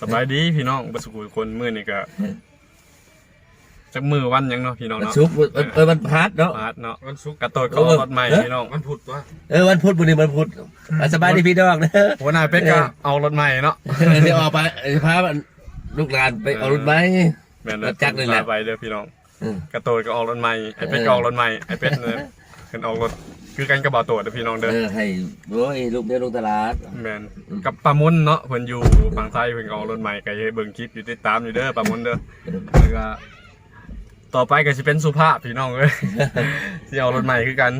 สบายดีพี่น้องบัสกุลคนมื้อนี่ก็จักมือวันหยังเนาะพี่น้องมันเนาะซุกร์เออมันพัดเนาะพาดเนาะวันศุกร์กระโตดก็ออกรถใหม่พี่น้องวันพุธวะเออวันพุธบุรีวันพุธอะสบายดีพี่น้องเนอะหัวหน้าเป็กก็เอารถใหม่เนาะเดี๋ยวออกไปพาลูกหลานไปเอารถไหม แม่นรถจักรนี่แหละ พาไปเด้อพี่น้อง อืม กระโตดก็ออกรถใหม่ไอ้เป็ดก็ออกรถใหม่ไอ้เป็ดเนี่ย ขึ้นออกรถคือกันกระบะโตดเด้อพี่น้องเด้อเออให้โอ้ยลูกเดียวลงตลาด แม่นกับปลามุนเนาะเพิ่นอยู่ฝั่งไทยเพิ่นก็ออกรถใหม่ก็ให้เบิ่งคลิปอยู่ติดตามอยู่เด้อปลามุนเด้อแล้วก็ต่อไปก็สิเป็นสุภาพพี่น้องเอ้ยสิเอารถใหม่คือกัน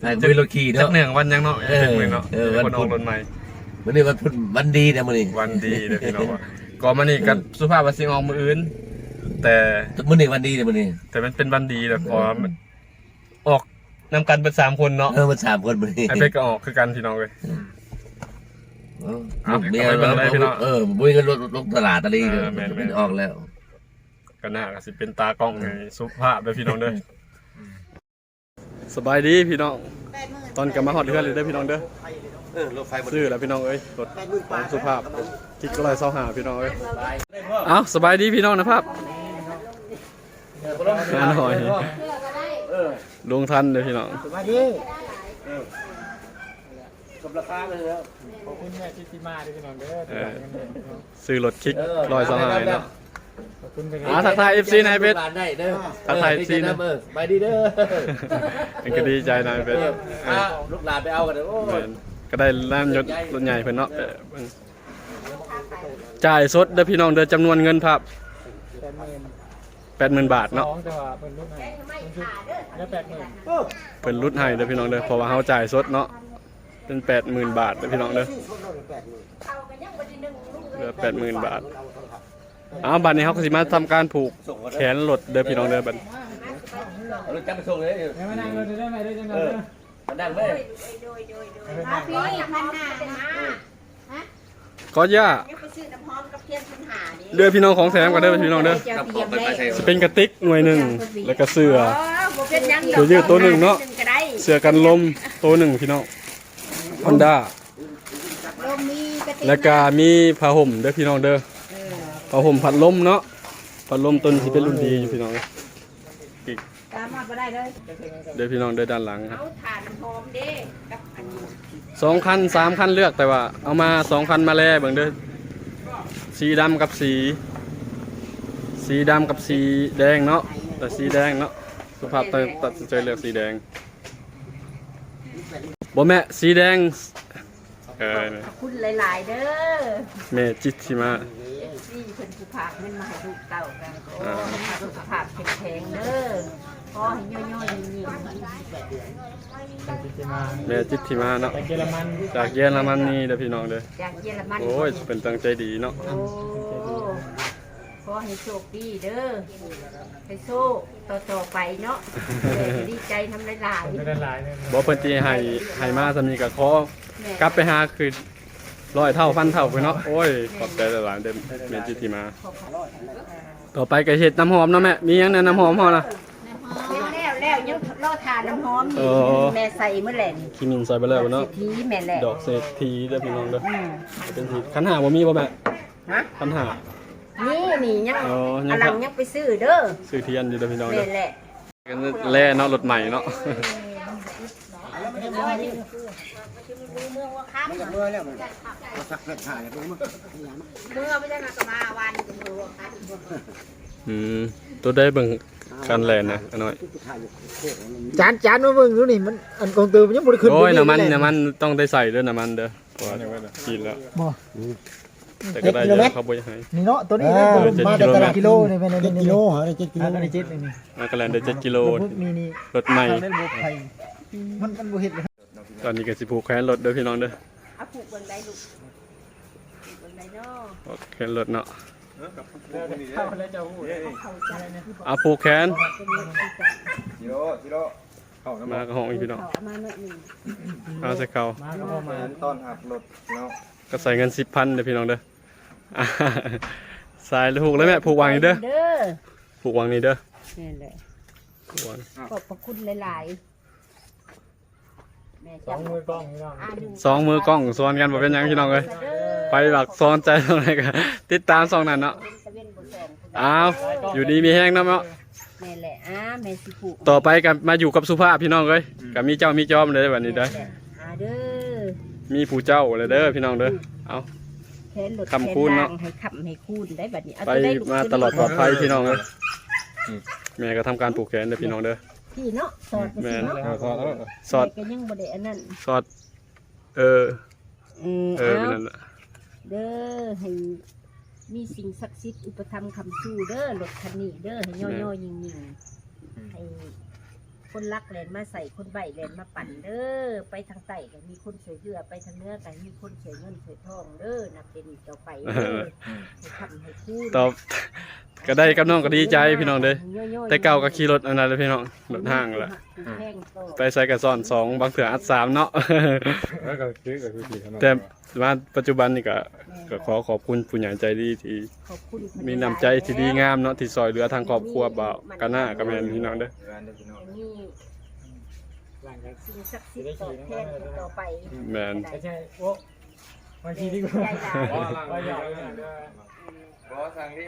ให้คุยรถขี่จักเนาะ เนื่องวันยังเนาะเออเป็นมื้อเนาะเออวัน คนอพุอกธรถใหม่ วันนี้วันพุธวันดีนะมันนี่วันดีเด้อพี่น้องก็มานี่กับสุภาพว่าสิออกมื้ออื่น แต่ มันนี่วันดีนะมันนี่แต่มันเป็นวันดีแหละเพอมัน ออกนำกันเป็นสามคนเนาะเออมันสามคนมันนี่ไอ้เป็ดก็ออกคือกันพี่น้องเลย ลูกเมียเอาไปเบิ่งเลยพี่น้องเออบุ้ยกันรถลงตลาดอะไรเออแม่นๆ มันออกแล้วก็น่าก็สิเป็นตากล้องในสุภาพเด้อพี่น้องเด้อสบายดีพี่น้อง ตอนกลับมาฮอดเรือนเลยเด้อพี่น้องเด้อเออรถไฟมันซื้อแล้วพี่น้องเอ้ยรถของสุภาพคิดก็เลยเศร้าหาพี่น้องเอ้ยเอ้าสบายดีพี่น้องนะครับงานหอย ลงทันเลยพี่น้องมาดิกับราคาเลยแล้วขอบคุณแม่ชิติมาด้วยพี่น้องเด้อเออซื้อรถคิกลอยเศร้าหาเนาะ ขอบคุณไปอ่าทักทาย FC นายเพชรร้านได้เด้อทักทายเออ FC นะ เออไปดีเด้อเป็นก็ดีใจนายเพชรอะลูกหลานไปเอากันเด้อโอ้แม่ยนก็ได้ล่ามยศรถใหญ่เพิ่นเนาะเออเบิ่งจ่ายสดเด้อพี่น้องเด้อจำนวนเงินครับแปดหมื่น 80,000บาทสเนาะองแต่ว่าเป็นลูกไหนเป็นชุดแล้วแปดหมื่นเพิ่นลดให้เด้อพี่น้องเด้อเพราะว่าเฮาจ่ายสดเนาะเป็น80,000บาทเด้อพี่น้องเด้อเหลือ80,000บาทอ้าวบัดนี้เฮาก็สิมาทำการผูกแขนรถเด้อพี่น้องเด้อบัดเอารถจักรไปส่งเลยแล้วมานั่งรถได้ไหมได้จังเลเอยอมานั่งเลยมาพี่พันหาเป็นมาก็ย่า ยังไปซื้อน้ำหอมกับเพียนพันหานี่เด้อพี่น้องของแถมกันเด้อพี่น้องเด้อเจ้าเพียมเลยสิเป็นกระติกหน่วยหนึงแล้วก็เสื้อ บ่เป็นหยังเสื้อยืดตัวหนึ่งเนาะ ก็ได้เสื้อกันลมตัวหนึ่งพี่น้อง Honda ลมมีกระติกแล้วก็มีผ้าห่มเด้อพี่น้องเด้อผ้าห่มพัดลมเนาะพัดลมต้นที่เป็นรุ่นดีอยู่พี่น้องตามมาบ่ได้เลยเด้อพี่น้องเด้อด้านหลังครับ เอาถ่านน้ำหอมเด้กับอันนี้สองคันสามคันเลือกแต่ว่า เอามาสองคันมาแลเบิ่งเด้อ สีดำกับสี สีดำกับสีแดงเนาะแต่สีแดงเนาะสุภาพตัดตัดสินใจเลือกสีแดงบ่แม่สีแดงเออขอบคุณหลาย ๆ เด้อแม่จิตสิมาที่เพิ่นผู้ภาคมันมาให้ลูกเต้ากันโอ้อ่าให้สุขภาพแข็งแรงเด้อ ขอให้ย่อยๆนิ่มชิติมาแม่จิตสิมาเนาะไปเยอรมันจากเยอรมันนี่เด้อพี่น้องเด้อๆจากเยอรมันโอ้ยเป็นตั้งใจดีเนาะโอ้ขอให้โชคดีเด้อให้โชคต่อๆไปเนาะเดี๋ยวจะดีใจทำหลายไม่ได้หลายเลยบ่เพิ่นสิให้ให้มาซำนี้ก็ขอกลับไปหาคือร้อยเท่าพันเท่าไปเนาะโอ้ยขอบใจหลายๆเด้อแม่จิตสิมา ต่อไปก็เฮ็ดน้ำหอมเนาะแม่มีหยังแนะน้ำหอมเฮาล่ะๆ แล้วแล้วยังรอทานน้ำหอมเอนี่อแม่ใส่เมื่อแหร่นี่ขี้มินใส่ไปแล้วเนาะเศรษฐีแม่แหละดอกเศรษฐีเด้อพี่น้องเด้ออืมเป็นสีคันหาบ่มีบ่แม่ฮะคันหา นี่นี่ยังอ๋อยังกำลังยังไปซื้อเด้อซื้อเทียนอยู่เด้อพี่น้องแม่เด้อแหละกันแล่เนาะรถใหม่เนาะ เมื่อไม่ได้มากมาวันจะดูครับ อืมตัวได้เบิ่งคันแลนนะอันน้อยจานจานมาเบิ่งดูนี่มันอันกองตือมันยังบ่ได้ขึ้นโอ้ยน้ำมันน้ำมันต้องได้ใส่เด้อน้ำมันเด้อเพราะว่ากินแล้วบ่แต่ก็ได้เยอะเขาบ่อยากให้นี่เนาะตัวนี้นะเออเจ็ดมากิจากโลตลาดกิโลนี่เป็นเจ็ดนี่กิโลนี่เหรอได้เจ็ดกิโลอันนี้เจ็ดนี่นี่มากระแลนได้7กิโลพวกนี่นี่รถใหม่ทางนั้นบ่ไผมันมันบ่เฮ็ดเลยตอนนี้ก็สิผูกแขนรถเด้อพี่น้องเด้อเอาผูกบนไดลูกผูกบนไดเนาะผูกแขนรถเนาะ เข้าแล้วจะพูดเอาผูกแขนกิโลกิโลเข้าน้ำมามันกระห้องอีกพี่น้องเอามาหน่อยหนึ่งเอาใส่เขามาก็บ่มาต้อนหักรถเนาะก็ใส่เงิน10,000เด้อพี่น้องเด้ออ่าสายผูกแล้วแม่ผูกวางนี่เด้อเด้อผูกวางนี่เด้อนี่แหละผูกวางขอบพระคุณหลายแม่ สองมือกล้องพี่น้องอ่าหนึ่สองมือกล้องซ้อนกันบ่เป็นหยังพี่น้องเอ้ยไปหลักซ้อนใจตรงไหนกันติดตามสองนั้นเนาะตะเวนบ่สองอ้าวอยู่ดีมีแห้งเนาะเนาะแม่แหละอ่าแม่สิผูกต่อไปกันมาอยู่กับสุภาพพี่น้องเอ้ยกับมีเจ้ามีจอมเลยแบบนี้เด้ออ่าเด้อมีผู้เจ้าเลยเด้อพี่น้องเด้อเอา แขนหลดคำคูณเนาะแขล่งให้คำให้คูณได้บัดนี้เอไปตัวด้ลูกมาตลอดปลอดภัยพี่น้องเอ้ยแม่ก็ทำการปลูกแขนเด้อพี่น้องเด้อ พี่เนาะสอดไปแม่สินเนาะเอาเอาเอาสอดแม่ก็ยังบ่ได้อันนั้นสอด เอออืมเออเอาเป็นนั่นแหละเด้อให้มีสิ่งศักดิ์สิทธิ์อุปถัมภ์คำสู้เด้อรถคันนี้เด้อให้ย่อยๆยิงๆให้คนรักแลนมาใส่คนใบแลนมาปั่นเด้อไปทางใต้ก็มีคนสวยเรือไปทางเหนือก็มีคนสวยเงินสวยทองเด้อนับเป็นเจ้าไปเด้อให้คำให้คูณตอบ ก็ได้กับน้องก็ดีใจพี่น้องเด้อย่อยๆแต่เก่าก็ขี่รถอันนั้นเลยพี่น้องรถห้างละแพงต่อไปใส่กระสอนสองบางเถื่ออัดสามเนาะ แล้วก็คือก็คือสี่ขนาดแต่ว่าปัจจุบันนี่ก็ก็ขอขอบคุณผู้ใหญ่ใจดีที่ขอบคุณมีน้ำใจที่ดีงามเนาะที่ซอยเหลือทางครอบครัวบ่าวกันหน้ากับแม่นพี่น้องเด้อร้านเด้อพี่น้องมีสิ่งศักดิ์สิทธิ์ตอบแทนต่อไปแม่นไม่ใช่โอ้บางทีดีกว่า ใหญ่หลายอ๋อร้านใหญ่บ่สั่งนี่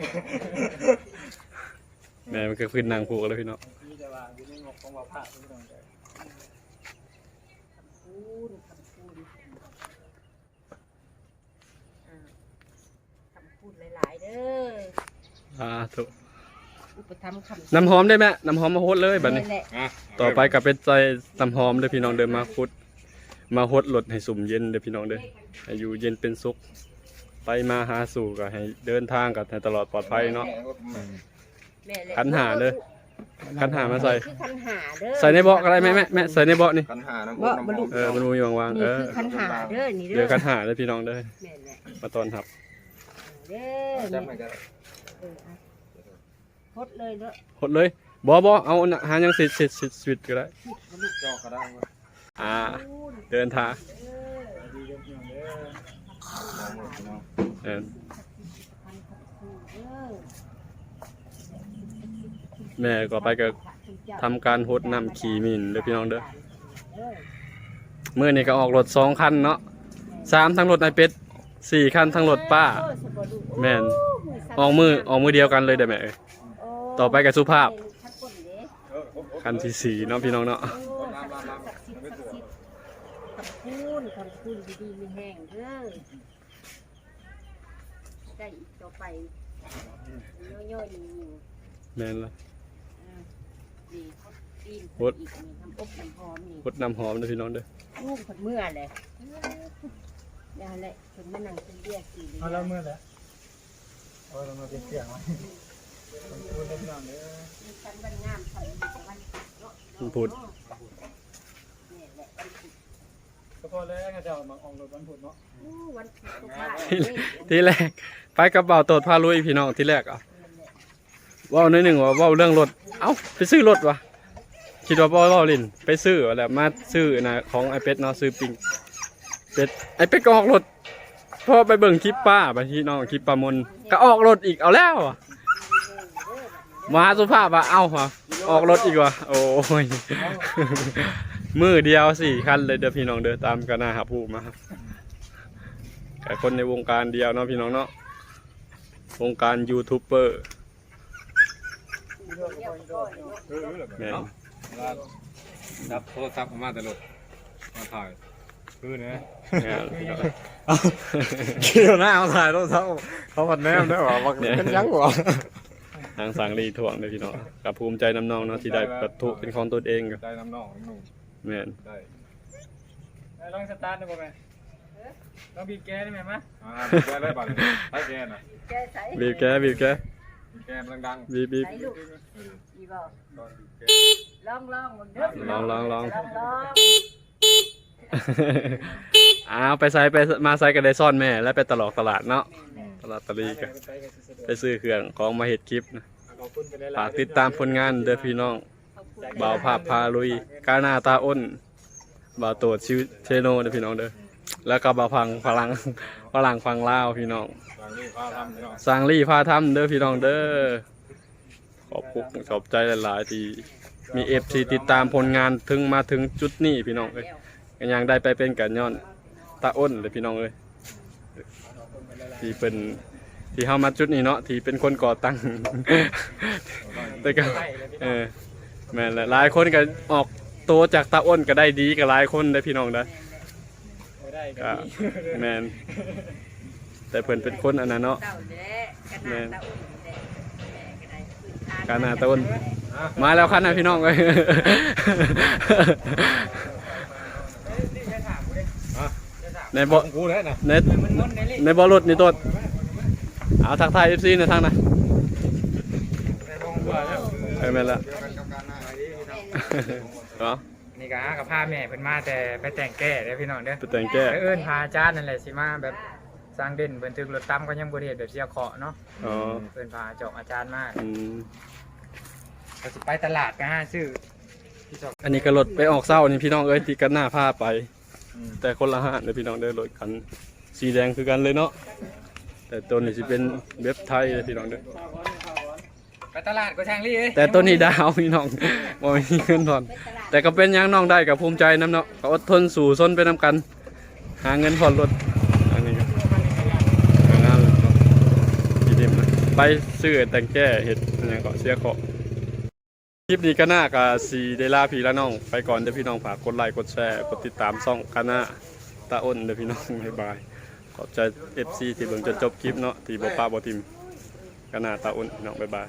แม่มันก็ขึ้นนางผูกแล้วพี่น้องที่จะว่าอยู่ในงบของบ่าวพระพี่น้องเด้อคูณคำคูณอ่าคำคูณหลายๆเด้ออ่าถูกอุปถัมภ์คำน้ำหอมได้ไหมน้ำหอมมาโฮดเลยบัดนี้ แหละอะต่อไปก็เป็นใจน้ำหอมเด้อพี่น้องเด้อมาคุด มาฮดรถให้สุ่มเย็นเด้อพี่น้องเด้อให้อยู่เย็นเป็นสุข ไปมาหาสู่ก็ให้เดินทางกับให้ตลอดปลอดภัยเนาะ แม่แหละขันหาเด้อคันหามาใส่ คือคันหาเด้อใส่ในเบาะก็ได้ไหมแม่แม่ใส่ในเบาะนี่คันหาน้ำเบาะบรรลุเออมันมีวางๆเอนี่อ คือคันหาเด้อนี่เด้อเดี๋ยวกันหาเด้อพี่น้องเด้อแม่แหละมาตอนรับ เด้อจันี่บให้กันเอออะพดเลยเด้อหดเลยบ่บ่เอาน่ะหายังสิสิสิสิก็ได้เจ้าก็ได้ว่าอ่า เดินทางดีเด้อพี่น้อง เออแม่ก็ไปก็ทำการหดน้ำขี่มินเด้อพี่น้องเด้อมื้อนี้ก็ออกรถสองคันเนาะสามทั้งรถนายเป็ดสี่คันทั้งรถป้า แม่นออกมือออกมือเดียวกันเลยเด้อแม่ต่อไปกับสุภาพ คันที่สี่เนาะพี่น้องเนาะ คำพูดคำพูดดีๆมีแห้งเด้อได้อีกต่อไปย่อยๆนี่แม่นละดีตีนพดอีกนี่น้ำอบน้ำหอมนี่หดน้ำหอมเด้อพี่น้องเด้อลูกคนเมื่อเลยได้แหละคนมานั่งเป็นเบี้ยสี่เอาแล้วมื้อแล้วเอาเรามาเป็นเสียงไว้ขอบคุณเด้อพี่น้องเด้อมีกันวันงามคนวันเนาะมันพูดเนี่ยแหละวันพุธก็ พอแล้วก็จะเอามาออกรถวันพุธเนาะอู้วันพุธก็พลาดที่แรกไปกับเบาโตดพาลุยพี่น้องที่แรกอะเว่าหนิดหนึ่งว่าเว่าเรื่องรถเอ้าไปซื้อรถวะคิดว่าบ่เว้าลินไปซื้อแหละมาซื้อนะของไอเป็ดเนาะซื้อปิงเป็ดไอเป็ดก็ออกรถพอไปเบิ่งคลิปป้าไปที่น้องคลิปปามนก็ออกรถอีกเอาแล้วอะมาสุภาพว่าเอ้าว่ะออกรถอีกว่ะโอ้ย มือเดียวสี่คันเลยเด้อพี่น้องเด้อตามกันหน้าหาผู้มาแต่คนในวงการเดียวเนาะพี่น้องเนาะวงการยูทูบเบอร์แม่นรับโทรศัพท์มาแต่รถมาถ่ายคือนะแม่นพี่น้องเกี่ยวหน้าเอาถ่ายโทรถเขาเขาผัดแนมได้หรอบักเป็นยังหรอทางสังรีถ่วงเลยพี่น้องกับภูมิใจน้ำน้องเนาะที่ได้ประทุเป็นของตัวเองกับได้น้ำนองหนุ่ม แม่นได้ลองสตาร์ทได้บ่แม่ลองบีบแกได้ไหมมะอ่าแกได้บัตรใช้แกน่ะแกใส่บีบแกบีบแกแกดังบีบบีบใส่ลูกอีบ่ๆตอนแกลองลองเด้อลองลองลองลองลองอ้าวไปใส่ไปมาใส่กันได้ซ่อนแม่ แล้วไปตลอดตลาดเนาะตลาดตะลีกันไปกันสุดไปซื้อเครื่องของมาเห็ดคลิปนะๆขอบคุณไปหลายๆฝากติดตามผลงานเด้อพี่น้องขอ บ่าวภาพพาลุยกาหน้าตาอ้นบ่าวโตดชิวเชโนเด้อพี่น้องเด้อแล้วก็บ่าวพังพลังพลังฟังลาวพี่น้องหลังนี้พาทำพี่น้องสร้างรี่พาทำเด้อพี่น้องเด้อขอบคุณขอบใจหลาย ๆ ที่มีเอฟซีติดตามผลงานถึงมาถึงจุดนี้พี่น้องเอ้ยก็ยังได้ไปเป็นกันย้อนตาอ้นเลยพี่น้องเอ้ยที่เป็นที่เฮามาจุดนี้เนาะที่เป็นคนก่อตั้งแต่ก็เออ แม่นแหละหลายคนก็ออกตัวจากตาอ้นก็ได้ดีกับหลายคนได้อพี่น้องได้อ บ่ได้ก็ก็ดีแม่นแต่เพิ่นเป็นคนอันนั้นเนาะเต่าแหละกระนาตาอุ่นแหละแม่ก็ได้พื้นฐานกาหนาตาอ้นมาแล้วคันนะพี่น้องเอ้ยในบ่กูแล้วนะในมันงอนในเลขในบ่รถนี่ตัวเอาทักทาย FC ในทางนะในมองก ว่าแล้วเอ้ยแม่นละเนาะนี่ก็หากับพาแม่เพิ่นมาแต่ไปแต่งแก้เด้อพี่น้องเด้อไปแต่งแก้ไปเอิ้นพาอาจารย์นั่นแหละสิมาแบบสร้างเด่นเพิ่นถึกรถตั้มก็ยังบ่ได้เฮ็ดแบบเสียเคาะเนาะอ๋อเพิ่นพาเจาะอาจารย์มาอืมก็สิไปตลาดก็หาซื้อที่จอกอันนี้ก็รถไปออกเศร้านี่พี่น้องเอ้ยที่กันหน้าพาไป แต่คนละห้านเลยพี่น้องเด้อรถคันสีแดงคือกันเลยเนาะแต่ตัวนี้สิเป็นเว็บไทยเลยพี่น้องเด้อ ไปตลาดก็ช่างลี่เอ้ยแต่ตัวนี้ดาวพี่น้องบ่มีเงินผ่อนไปตลาดแต่ก็เป็นหยังน้องได้กับภูมิใจน้ำเนาะเขาอดทนสู่ซนไปน้ำกัน หาเงินผ่อนรถอันนี้ก็งานเลยครับดีเด็มนะไปซื้อแต่งแก้เห็ดอันนี้ก็เสียเคาะคลิปนี้ก็น่ากับสีเดล่าพี่ละน้อง ไปก่อนเดี๋ยวพี่น้องฝากกดไลค์กดแชร์กดติดตามซ่องกันหน้าตาอ้นเดี๋ยวพี่น้องบ๊ายบายขอบใจ FC ที่เบิ่งจนจบคลิปเนาะที่บ่ป้าบ่ทิมกันหน้าตาอ้นพี่น้องบ๊ายบาย